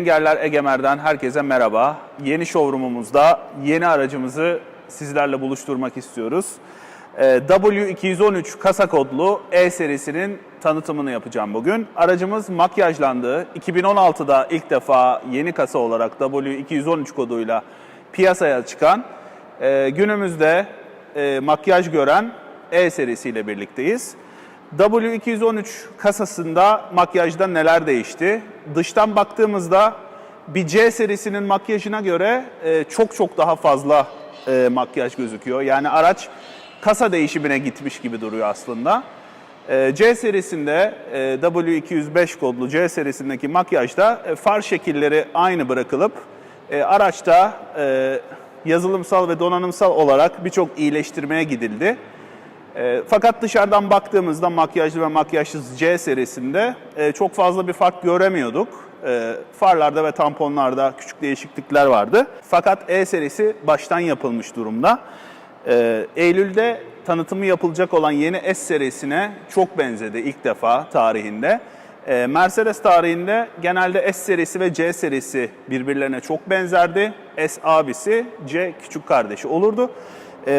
Mengerler Egemer'den herkese merhaba. Yeni showroomumuzda yeni aracımızı sizlerle buluşturmak istiyoruz. Ee, W213 kasa kodlu E serisinin tanıtımını yapacağım bugün. Aracımız makyajlandı. 2016'da ilk defa yeni kasa olarak W213 koduyla piyasaya çıkan, e, günümüzde e, makyaj gören E serisiyle birlikteyiz. W213 kasasında makyajda neler değişti? Dıştan baktığımızda bir C serisinin makyajına göre e, çok çok daha fazla e, makyaj gözüküyor. Yani araç kasa değişimine gitmiş gibi duruyor aslında. E, C serisinde e, W205 kodlu C serisindeki makyajda far şekilleri aynı bırakılıp araçta yazılımsal ve donanımsal olarak birçok iyileştirmeye gidildi. E, fakat dışarıdan baktığımızda makyajlı ve makyajsız C serisinde e, çok fazla bir fark göremiyorduk. E, farlarda ve tamponlarda küçük değişiklikler vardı. Fakat E serisi baştan yapılmış durumda. E, Eylül'de tanıtımı yapılacak olan yeni S serisine çok benzedi ilk defa tarihinde. Mercedes tarihinde genelde S serisi ve C serisi birbirlerine çok benzerdi. S abisi, C küçük kardeşi olurdu.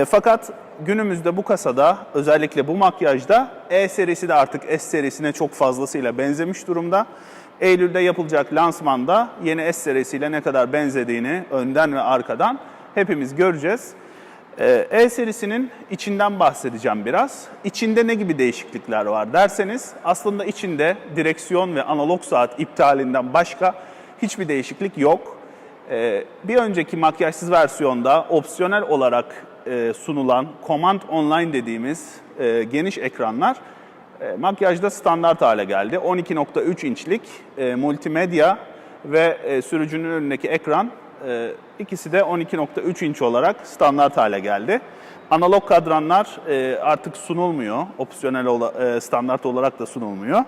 Fakat günümüzde bu kasada özellikle bu makyajda E serisi de artık S serisine çok fazlasıyla benzemiş durumda. Eylül'de yapılacak lansmanda yeni S serisiyle ne kadar benzediğini önden ve arkadan hepimiz göreceğiz. Ee, E serisinin içinden bahsedeceğim biraz. İçinde ne gibi değişiklikler var derseniz aslında içinde direksiyon ve analog saat iptalinden başka hiçbir değişiklik yok. Ee, Bir önceki makyajsız versiyonda opsiyonel olarak e, sunulan Command Online dediğimiz e, geniş ekranlar e, makyajda standart hale geldi. 12.3 inçlik multimedya ve sürücünün önündeki ekran ikisi de 12.3 inç olarak standart hale geldi. Analog kadranlar artık sunulmuyor. Opsiyonel ola- standart olarak da sunulmuyor.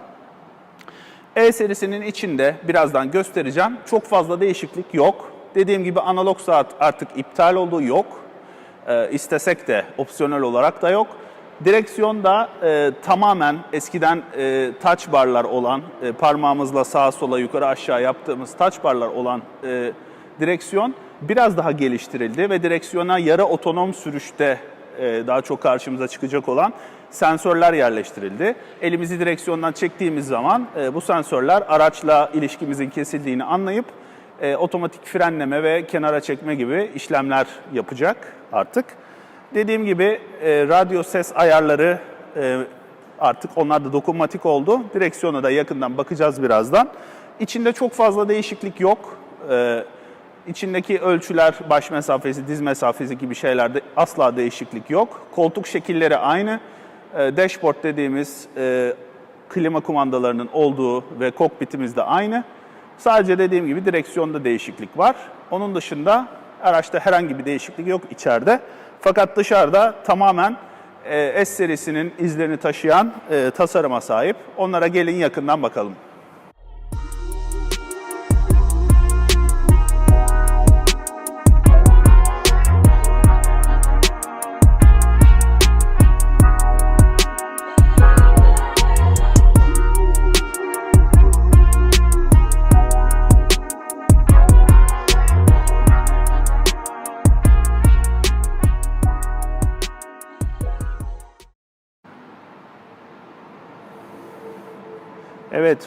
E serisinin içinde birazdan göstereceğim. Çok fazla değişiklik yok. Dediğim gibi analog saat artık iptal oldu, yok. E, istesek de opsiyonel olarak da yok. Direksiyon da e, tamamen eskiden e, touch barlar olan, e, parmağımızla sağa sola yukarı aşağı yaptığımız touch barlar olan e, direksiyon biraz daha geliştirildi ve direksiyona yarı otonom sürüşte e, daha çok karşımıza çıkacak olan sensörler yerleştirildi. Elimizi direksiyondan çektiğimiz zaman e, bu sensörler araçla ilişkimizin kesildiğini anlayıp e, otomatik frenleme ve kenara çekme gibi işlemler yapacak artık. Dediğim gibi e, radyo ses ayarları e, artık onlar da dokunmatik oldu. Direksiyona da yakından bakacağız birazdan. İçinde çok fazla değişiklik yok. E, İçindeki ölçüler, baş mesafesi, diz mesafesi gibi şeylerde asla değişiklik yok. Koltuk şekilleri aynı. E, dashboard dediğimiz e, klima kumandalarının olduğu ve kokpitimiz de aynı. Sadece dediğim gibi direksiyonda değişiklik var. Onun dışında araçta herhangi bir değişiklik yok içeride. Fakat dışarıda tamamen e, S serisinin izlerini taşıyan e, tasarıma sahip. Onlara gelin yakından bakalım.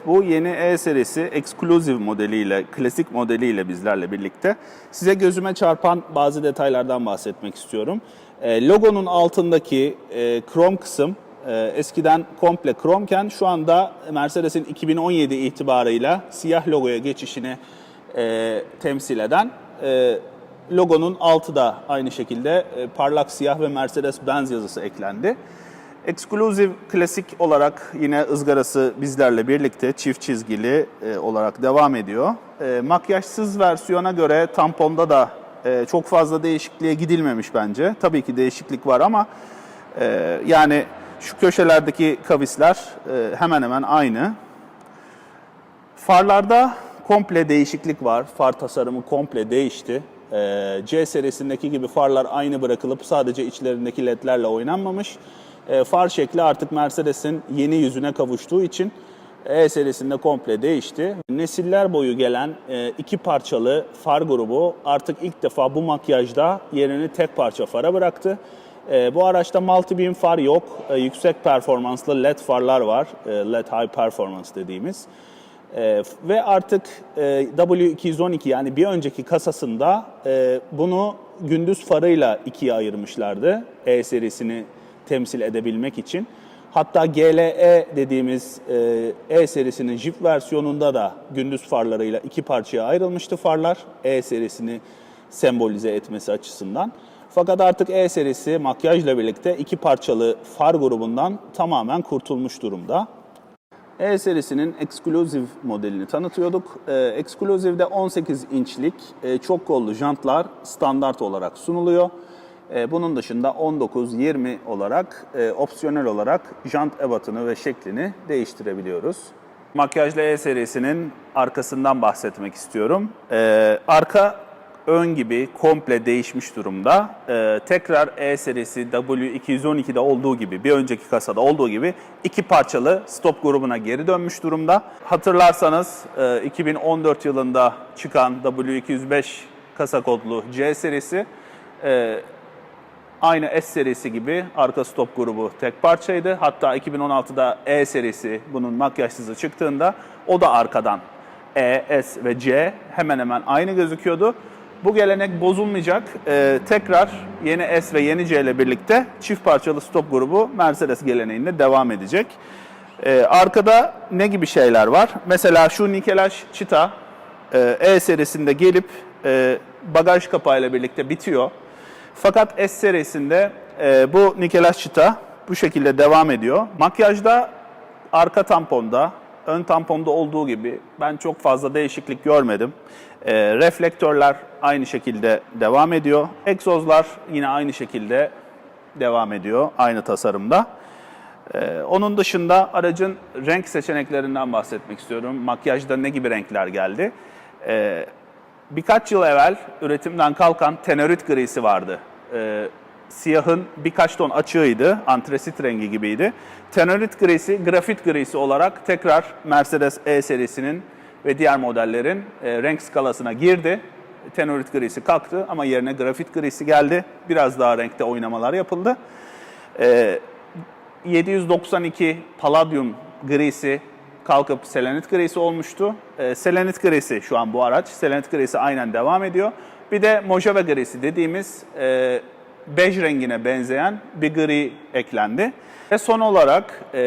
Bu yeni E serisi Exclusive modeliyle, klasik modeliyle bizlerle birlikte. Size gözüme çarpan bazı detaylardan bahsetmek istiyorum. E, logonun altındaki e, krom kısım e, eskiden komple kromken şu anda Mercedes'in 2017 itibarıyla siyah logoya geçişini e, temsil eden e, logonun altı da aynı şekilde e, parlak siyah ve Mercedes-Benz yazısı eklendi. Exclusive klasik olarak yine ızgarası bizlerle birlikte çift çizgili e, olarak devam ediyor. E, makyajsız versiyona göre tamponda da e, çok fazla değişikliğe gidilmemiş bence. Tabii ki değişiklik var ama e, yani şu köşelerdeki kavisler hemen hemen aynı. Farlarda komple değişiklik var. Far tasarımı komple değişti. C serisindeki gibi farlar aynı bırakılıp sadece içlerindeki ledlerle oynanmamış. Ee, far şekli artık Mercedes'in yeni yüzüne kavuştuğu için E serisinde komple değişti. Nesiller boyu gelen e, iki parçalı far grubu artık ilk defa bu makyajda yerini tek parça fara bıraktı. E, bu araçta multi beam far yok. E, yüksek performanslı LED farlar var. E, LED high performance dediğimiz. E, ve artık e, W212 yani bir önceki kasasında e, bunu gündüz farıyla ikiye ayırmışlardı. E serisini temsil edebilmek için. Hatta GLE dediğimiz e, E serisinin Jeep versiyonunda da gündüz farlarıyla iki parçaya ayrılmıştı farlar. E serisini sembolize etmesi açısından. Fakat artık E serisi makyajla birlikte iki parçalı far grubundan tamamen kurtulmuş durumda. E serisinin Exclusive modelini tanıtıyorduk. Ee, Exclusive'de 18 inçlik e, çok kollu jantlar standart olarak sunuluyor. E, bunun dışında 19-20 olarak e, opsiyonel olarak jant ebatını ve şeklini değiştirebiliyoruz. Makyajlı E serisinin arkasından bahsetmek istiyorum. E, arka ön gibi komple değişmiş durumda. Ee, tekrar E serisi W212'de olduğu gibi, bir önceki kasada olduğu gibi iki parçalı stop grubuna geri dönmüş durumda. Hatırlarsanız e, 2014 yılında çıkan W205 kasa kodlu C serisi e, aynı S serisi gibi arka stop grubu tek parçaydı. Hatta 2016'da E serisi bunun makyajsızı çıktığında o da arkadan E, S ve C hemen hemen aynı gözüküyordu. Bu gelenek bozulmayacak. Ee, tekrar yeni S ve yeni C ile birlikte çift parçalı stop grubu Mercedes geleneğinde devam edecek. Ee, arkada ne gibi şeyler var? Mesela şu nikelaj çita e, E serisinde gelip e, bagaj kapağıyla birlikte bitiyor. Fakat S serisinde e, bu nikelaj çıta bu şekilde devam ediyor. Makyajda arka tamponda, ön tamponda olduğu gibi ben çok fazla değişiklik görmedim. E, reflektörler aynı şekilde devam ediyor. Egzozlar yine aynı şekilde devam ediyor aynı tasarımda. Ee, onun dışında aracın renk seçeneklerinden bahsetmek istiyorum. Makyajda ne gibi renkler geldi? Ee, birkaç yıl evvel üretimden kalkan tenorit grisi vardı. Ee, siyahın birkaç ton açığıydı, antresit rengi gibiydi. Tenorit grisi, grafit grisi olarak tekrar Mercedes E serisinin ve diğer modellerin e, renk skalasına girdi. Tenorit grisi kalktı ama yerine grafit grisi geldi. Biraz daha renkte oynamalar yapıldı. Ee, 792 Palladium grisi kalkıp selenit grisi olmuştu. Ee, selenit grisi şu an bu araç. Selenit grisi aynen devam ediyor. Bir de Mojave grisi dediğimiz e, bej rengine benzeyen bir gri eklendi. Ve son olarak e,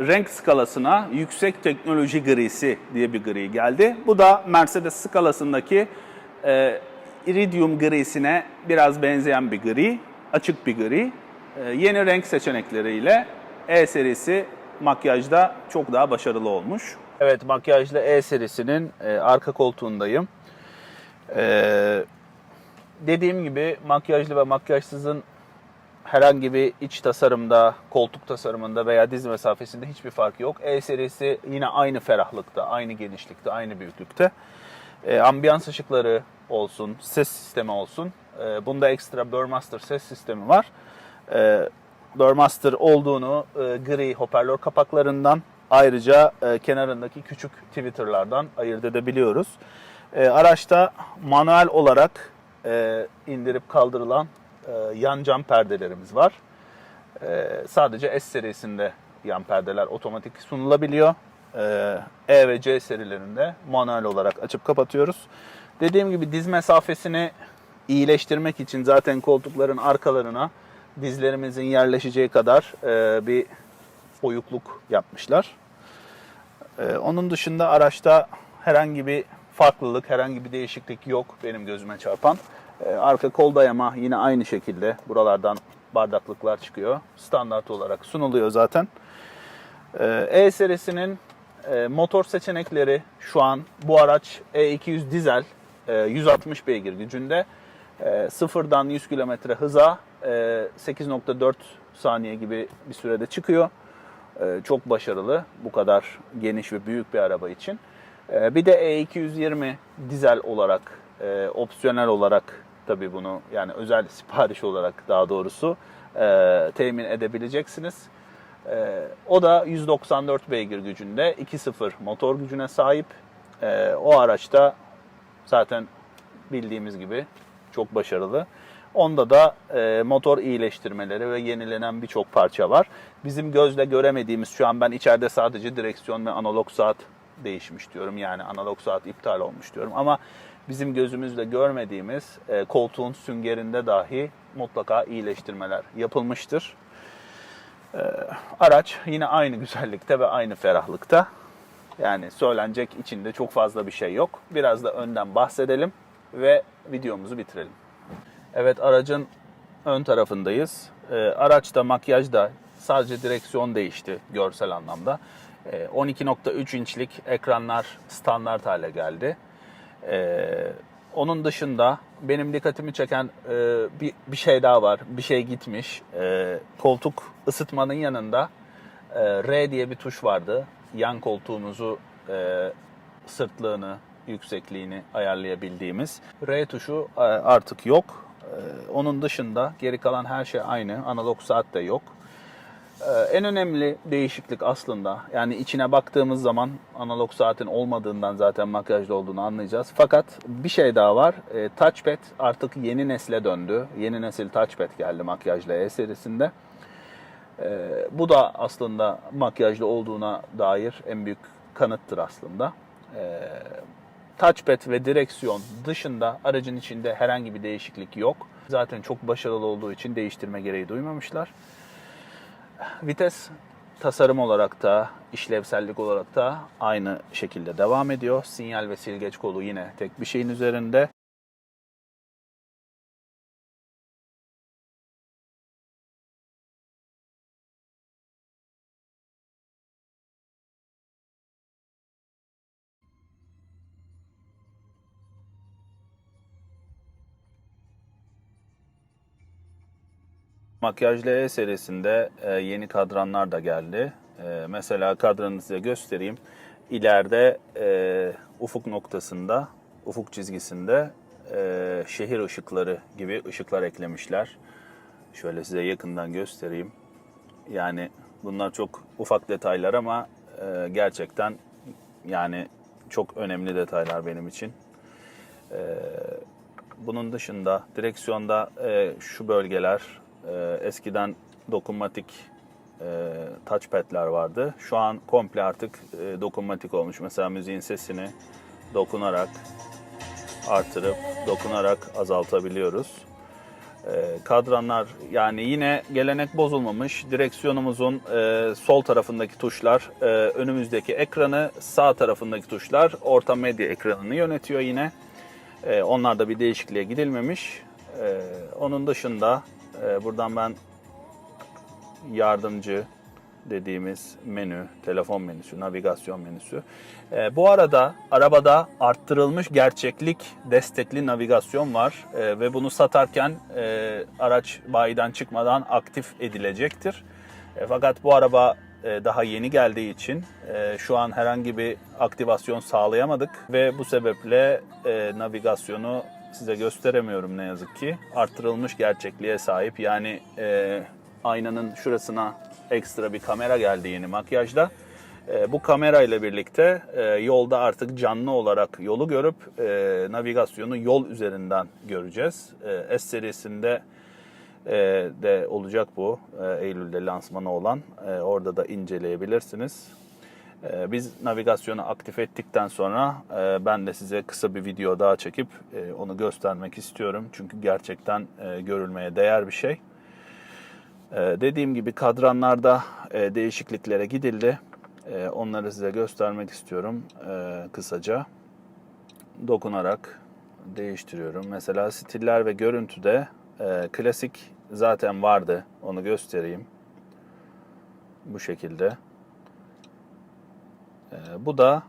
renk skalasına yüksek teknoloji grisi diye bir gri geldi. Bu da Mercedes skalasındaki e, iridium grisine biraz benzeyen bir gri, açık bir gri. E, yeni renk seçenekleriyle E serisi makyajda çok daha başarılı olmuş. Evet makyajlı E serisinin e, arka koltuğundayım. E, dediğim gibi makyajlı ve makyajsızın herhangi bir iç tasarımda, koltuk tasarımında veya diz mesafesinde hiçbir fark yok. E serisi yine aynı ferahlıkta, aynı genişlikte, aynı büyüklükte. E, ambiyans ışıkları olsun, ses sistemi olsun. E, bunda ekstra Burmaster ses sistemi var. E, Burmaster olduğunu e, gri hoparlör kapaklarından ayrıca e, kenarındaki küçük Twitter'lardan ayırt edebiliyoruz. E, araçta manuel olarak e, indirip kaldırılan e, yan cam perdelerimiz var. E, sadece S serisinde yan perdeler otomatik sunulabiliyor. E, E ve C serilerinde manuel olarak açıp kapatıyoruz. Dediğim gibi diz mesafesini iyileştirmek için zaten koltukların arkalarına dizlerimizin yerleşeceği kadar e, bir oyukluk yapmışlar. E, onun dışında araçta herhangi bir farklılık, herhangi bir değişiklik yok benim gözüme çarpan. E, arka kol dayama yine aynı şekilde. Buralardan bardaklıklar çıkıyor. Standart olarak sunuluyor zaten. E, E serisinin e, motor seçenekleri şu an bu araç E200 dizel e, 160 beygir gücünde. E, sıfırdan 100 km hıza 8.4 saniye gibi bir sürede çıkıyor. E, çok başarılı bu kadar geniş ve büyük bir araba için. E, bir de E220 dizel olarak, e, opsiyonel olarak tabii bunu yani özel sipariş olarak daha doğrusu e, temin edebileceksiniz. O da 194 beygir gücünde 2.0 motor gücüne sahip. O araçta zaten bildiğimiz gibi çok başarılı. Onda da e, motor iyileştirmeleri ve yenilenen birçok parça var. Bizim gözle göremediğimiz şu an ben içeride sadece direksiyon ve analog saat değişmiş diyorum. Yani analog saat iptal olmuş diyorum. Ama bizim gözümüzle görmediğimiz e, koltuğun süngerinde dahi mutlaka iyileştirmeler yapılmıştır. E, araç yine aynı güzellikte ve aynı ferahlıkta. Yani söylenecek içinde çok fazla bir şey yok. Biraz da önden bahsedelim ve videomuzu bitirelim. Evet aracın ön tarafındayız. Ee, araçta makyajda sadece direksiyon değişti görsel anlamda. Ee, 12.3 inçlik ekranlar standart hale geldi. Ee, onun dışında benim dikkatimi çeken e, bir, şey daha var. Bir şey gitmiş. Ee, koltuk ısıtmanın yanında e, R diye bir tuş vardı. Yan koltuğunuzu e, sırtlığını, yüksekliğini ayarlayabildiğimiz. R tuşu e, artık yok. E, Onun dışında geri kalan her şey aynı. Analog saat de yok. Ee, En önemli değişiklik aslında yani içine baktığımız zaman analog saatin olmadığından zaten makyajlı olduğunu anlayacağız. Fakat bir şey daha var. Ee, touchpad artık yeni nesle döndü. Yeni nesil touchpad geldi makyajlı E serisinde. Ee, bu da aslında makyajlı olduğuna dair en büyük kanıttır aslında. Ee, touchpad ve direksiyon dışında aracın içinde herhangi bir değişiklik yok. Zaten çok başarılı olduğu için değiştirme gereği duymamışlar. Vites tasarım olarak da, işlevsellik olarak da aynı şekilde devam ediyor. Sinyal ve silgeç kolu yine tek bir şeyin üzerinde. Makyajlı E serisinde e, yeni kadranlar da geldi. E, mesela kadranı size göstereyim. İleride e, ufuk noktasında, ufuk çizgisinde şehir ışıkları gibi ışıklar eklemişler. Şöyle size yakından göstereyim. Yani bunlar çok ufak detaylar ama gerçekten yani çok önemli detaylar benim için. Bunun dışında direksiyonda şu bölgeler e, eskiden dokunmatik e, touchpad'ler vardı. Şu an komple artık e, dokunmatik olmuş. Mesela müziğin sesini dokunarak artırıp dokunarak azaltabiliyoruz. E, kadranlar yani yine gelenek bozulmamış. Direksiyonumuzun e, sol tarafındaki tuşlar e, önümüzdeki ekranı, sağ tarafındaki tuşlar orta medya ekranını yönetiyor yine. E, onlarda bir değişikliğe gidilmemiş. E, onun dışında e, buradan ben yardımcı dediğimiz menü, telefon menüsü, navigasyon menüsü. E, bu arada arabada arttırılmış gerçeklik destekli navigasyon var E, ve bunu satarken e, araç bayiden çıkmadan aktif edilecektir. E, fakat bu araba e, daha yeni geldiği için e, şu an herhangi bir aktivasyon sağlayamadık ve bu sebeple e, navigasyonu size gösteremiyorum ne yazık ki. Arttırılmış gerçekliğe sahip yani e, aynanın şurasına ekstra bir kamera geldi yeni makyajda. E, bu kamera ile birlikte e, yolda artık canlı olarak yolu görüp e, navigasyonu yol üzerinden göreceğiz. E, S serisinde e, de olacak bu. E, Eylül'de lansmanı olan. E, orada da inceleyebilirsiniz. E, biz navigasyonu aktif ettikten sonra e, ben de size kısa bir video daha çekip e, onu göstermek istiyorum. Çünkü gerçekten e, görülmeye değer bir şey. E, dediğim gibi kadranlarda değişikliklere gidildi. E, onları size göstermek istiyorum kısaca. Dokunarak değiştiriyorum. Mesela stiller ve görüntüde klasik zaten vardı. Onu göstereyim. Bu şekilde. E, bu da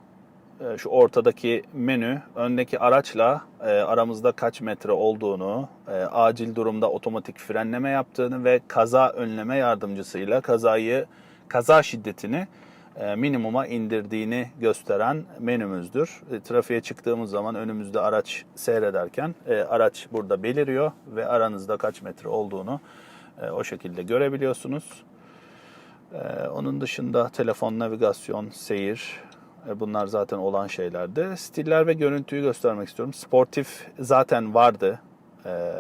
e, şu ortadaki menü öndeki araçla e, aramızda kaç metre olduğunu, e, acil durumda otomatik frenleme yaptığını ve kaza önleme yardımcısıyla kazayı kaza şiddetini e, minimuma indirdiğini gösteren menümüzdür. E, trafiğe çıktığımız zaman önümüzde araç seyrederken e, araç burada beliriyor ve aranızda kaç metre olduğunu e, o şekilde görebiliyorsunuz. Ee, onun dışında telefon, navigasyon, seyir e, bunlar zaten olan şeylerdi. Stiller ve görüntüyü göstermek istiyorum. Sportif zaten vardı e,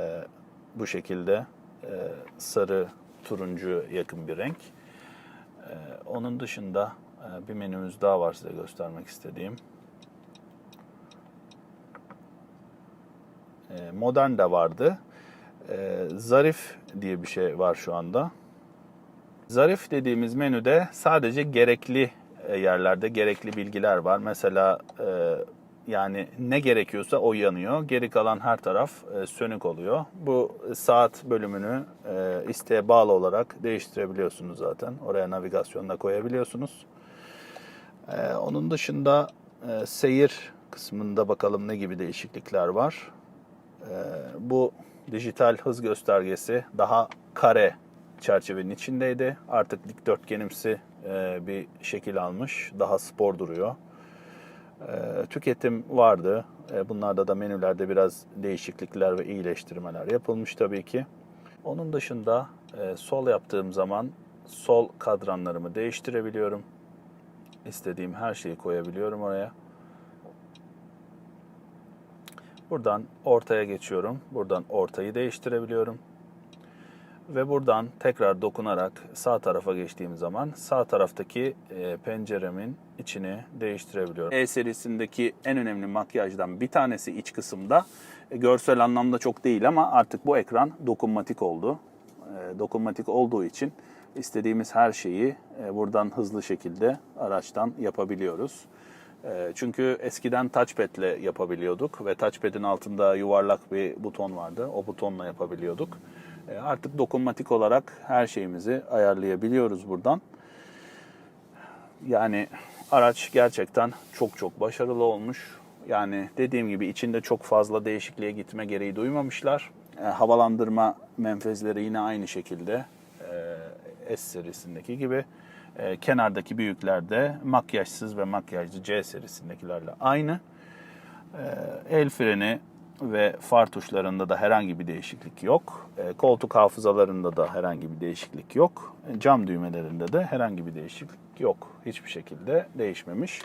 bu şekilde. E, sarı, turuncu yakın bir renk. E, onun dışında e, bir menümüz daha var size göstermek istediğim. E, modern de vardı. E, zarif diye bir şey var şu anda. Zarif dediğimiz menüde sadece gerekli e, yerlerde gerekli bilgiler var. Mesela e, yani ne gerekiyorsa o yanıyor. Geri kalan her taraf e, sönük oluyor. Bu saat bölümünü isteğe bağlı olarak değiştirebiliyorsunuz zaten. Oraya navigasyonda koyabiliyorsunuz. Onun dışında seyir kısmında bakalım ne gibi değişiklikler var. Bu dijital hız göstergesi daha kare çerçevenin içindeydi. Artık dikdörtgenimsi e, bir şekil almış. Daha spor duruyor. E, tüketim vardı. E, bunlarda da menülerde biraz değişiklikler ve iyileştirmeler yapılmış tabii ki. Onun dışında sol yaptığım zaman sol kadranlarımı değiştirebiliyorum. İstediğim her şeyi koyabiliyorum oraya. Buradan ortaya geçiyorum. Buradan ortayı değiştirebiliyorum. Ve buradan tekrar dokunarak sağ tarafa geçtiğim zaman sağ taraftaki e, penceremin içini değiştirebiliyorum. E serisindeki en önemli makyajdan bir tanesi iç kısımda. E, görsel anlamda çok değil ama artık bu ekran dokunmatik oldu. E, dokunmatik olduğu için istediğimiz her şeyi e, buradan hızlı şekilde araçtan yapabiliyoruz. E, Çünkü eskiden touchpad ile yapabiliyorduk ve touchpad'in altında yuvarlak bir buton vardı. O butonla yapabiliyorduk. E, Artık dokunmatik olarak her şeyimizi ayarlayabiliyoruz buradan. Yani araç gerçekten çok çok başarılı olmuş. Yani dediğim gibi içinde çok fazla değişikliğe gitme gereği duymamışlar. E, havalandırma menfezleri yine aynı şekilde e, S serisindeki gibi. Kenardaki büyüklerde makyajsız ve makyajlı C serisindekilerle aynı. El freni ve far tuşlarında da herhangi bir değişiklik yok. E, koltuk hafızalarında da herhangi bir değişiklik yok. E, cam düğmelerinde de herhangi bir değişiklik yok. Hiçbir şekilde değişmemiş.